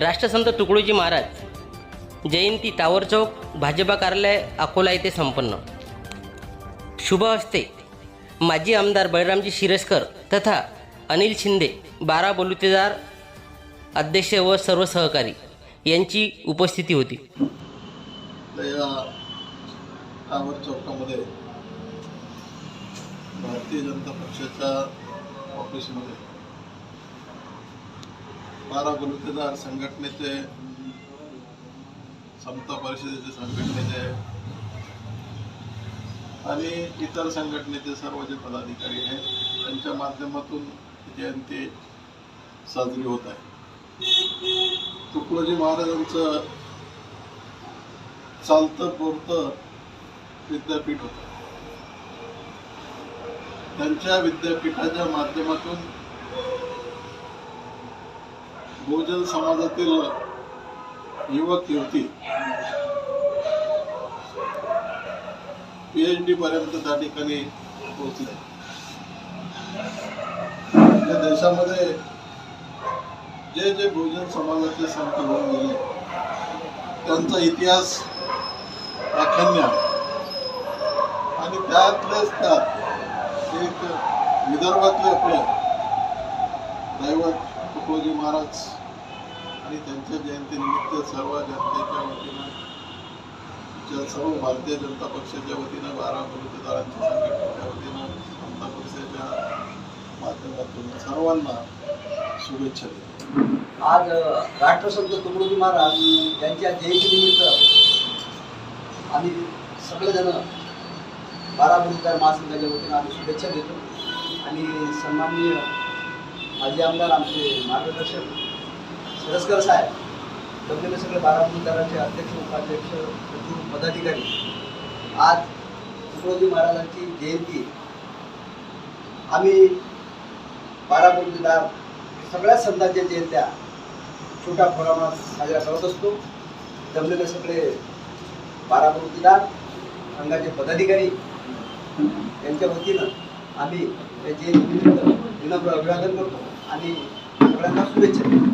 राष्ट्रसंत तुकडोजी महाराज जयंती टावर चौक भाजपा कार्यालय अकोला येथे संपन्न. शुभ हस्ते माजी आमदार बळीरामजी शिरस्कर तथा अनिल शिंदे बारा बलुतेदार अध्यक्ष व सर्व सहकारी यांची उपस्थिती होती. टावर चौकामध्ये भारतीय जनता पक्षाच्या ऑफिसमध्ये बारा बलुतेदार संघटनेचे समता परिषदेचे संघटनेचे आणि इतर संघटनेचे सर्व जे पदाधिकारी आहेत त्यांच्या माध्यमातून जयंती साजरी होत आहे. तुकडोजी महाराजांचं चालतं बोलतं विद्यापीठ होतं. त्यांच्या विद्यापीठाच्या माध्यमातून बहुजन समाजातील युवक युवती पीएच डी पर्यंत त्या ठिकाणी पोहोचले. या देशामध्ये जे जे बहुजन समाजाचे संत होऊन गेले त्यांचा इतिहास राखण्य आणि त्यातलेच त्यात एक विदर्भातले आपले दैवत तुकोजी महाराज आणि त्यांच्या जयंतीनिमित्त सर्व जनतेच्या वतीनं ज्या सर्व भारतीय जनता पक्षाच्या वतीनं बारा बलुतेदारांच्या संघटनेच्या वतीनं जनता पक्षाच्या माध्यमातून सर्वांना शुभेच्छा देतो. आज राष्ट्रसंत तुकडोजी महाराज यांच्या जयंतीनिमित्त आम्ही सगळेजण बारा बलुतेदार महासंघाच्या वतीनं आम्ही शुभेच्छा देतो. आणि सन्माननीय माजी आमदार आमचे मार्गदर्शक सरस्कर साहेब जमलेले सगळे बारा अध्यक्ष उपाध्यक्ष पदाधिकारी. आज तुकडोजी महाराजांची जयंती. आम्ही बारा बलुतेदार सगळ्या संतांच्या जयंत्या छोट्या प्रमाणात साजऱ्या करत असतो. जमलेले सगळे बारा संघाचे पदाधिकारी. यांच्या वतीनं आम्ही या जयंतीनिमित्त विनम्र अभिवादन करतो आणि सगळ्यांना शुभेच्छा देतो.